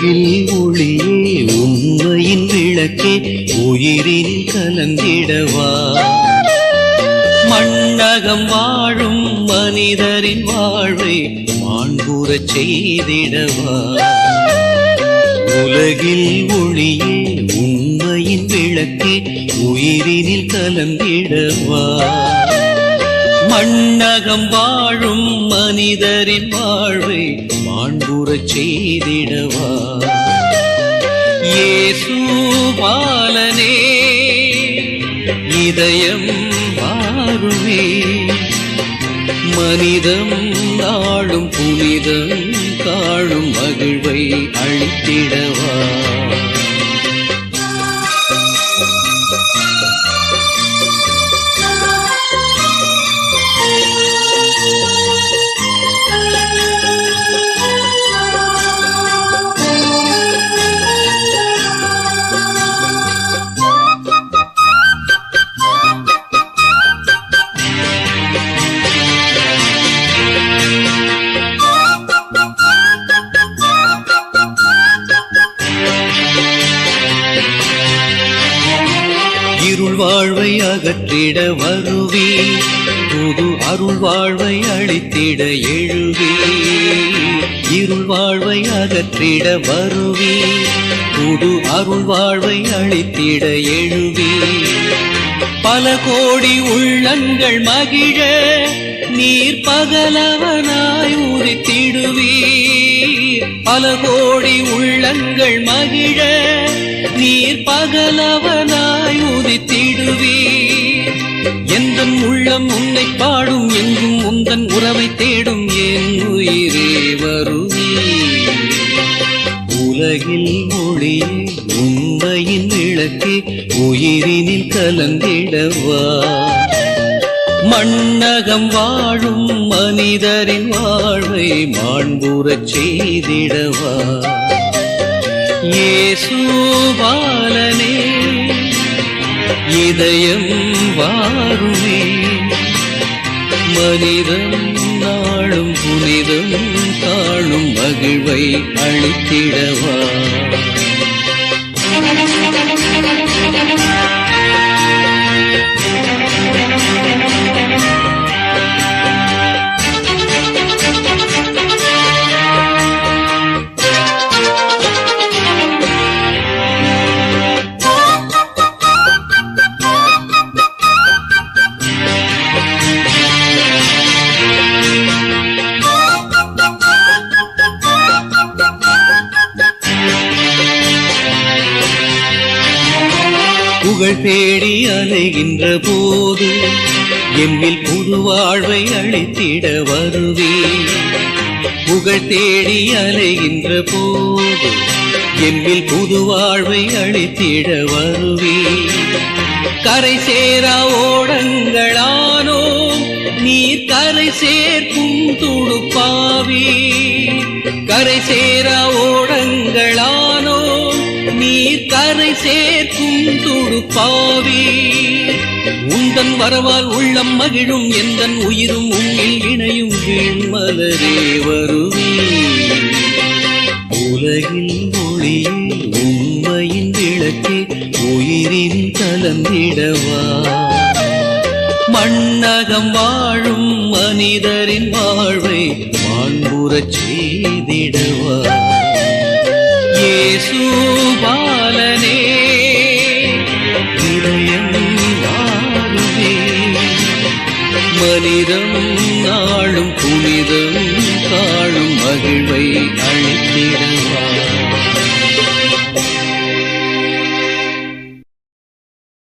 உலகில் ஒளியே உண்மையின் விளக்கே உயிரில் கலந்திடவா? மண்ணகம் வாழும் மனிதரின் வாழ்வை மாண்புறச் செய்திடவா? உலகில் ஒளியே உண்மையின் விளக்கே உயிரினில் கலந்திடவா? மண்ணகம் வாழும் மனிதரின் வாழ்வை மாண்புறச் செய்திடவா? ஏசு பாலனே இதயம் வாருமே. மனிதம் நாளும் புனிதம் காணும் மகிழ்வை அழித்திடவா இருள் வாழ்வை அகற்றிட வருவி. புது அருள் வாழ்வை அளித்திட எழுவே. இருள் வாழ்வை அகற்றிட வருவி. புது அருள் வாழ்வை அளித்திட எழுவே. பல கோடி உள்ளங்கள் மகிழ நீர் பகலவனாய் உதித்திடுவீர் பல கோடி உள்ளங்கள் மகிழ நீர் பகலவனாய் உதித்திடுவீர் எந்தன் உள்ளம் உன்னை பாடும் எங்கும் உந்தன் உறவை தேடும் என் உயிரே வருவீர். உலகில் மொழியே உண்மையின் விளக்கே உயிரினில் கலந்திடவா? மண்ணகம் வாழும் மனிதரின் வாழ்வை மாண்புறச் செய்திடவா? ஏசுபாலனே இதயம் வாருமே. மனிதம் நாளும் புனிதம் காணும் மகிழ்வை அளித்திடவா? புகழ் தேடி அலைகின்ற போது எம்மில் புது வாழ்வை அளித்திட வருவே. புகழ் தேடி அலைகின்ற போது எம்மில் புது வாழ்வை அளித்திட வருவே. கரை சேரா ஓடங்களானோ நீர் கரை சேர்க்கும் துடுப்பாவே. கரை சேரா ஓடங்களானோ கரை சேர்க்கும் துடுப்பாவே. உந்தன் வரவால் உள்ளம் மகிழும் எந்தன் உயிரும் உன்னில் இணையும் வீண்மலரே வருவே. உலகில் மொழியே உண்மையின் விளக்கே உயிரின் கலந்திடவா. மண்ணகம் வாழும் மனிதரின் வாழ்வை மாண்புறச் செய்திடவா. ஏசு பாலன் மகிழ்வை அழைத்திட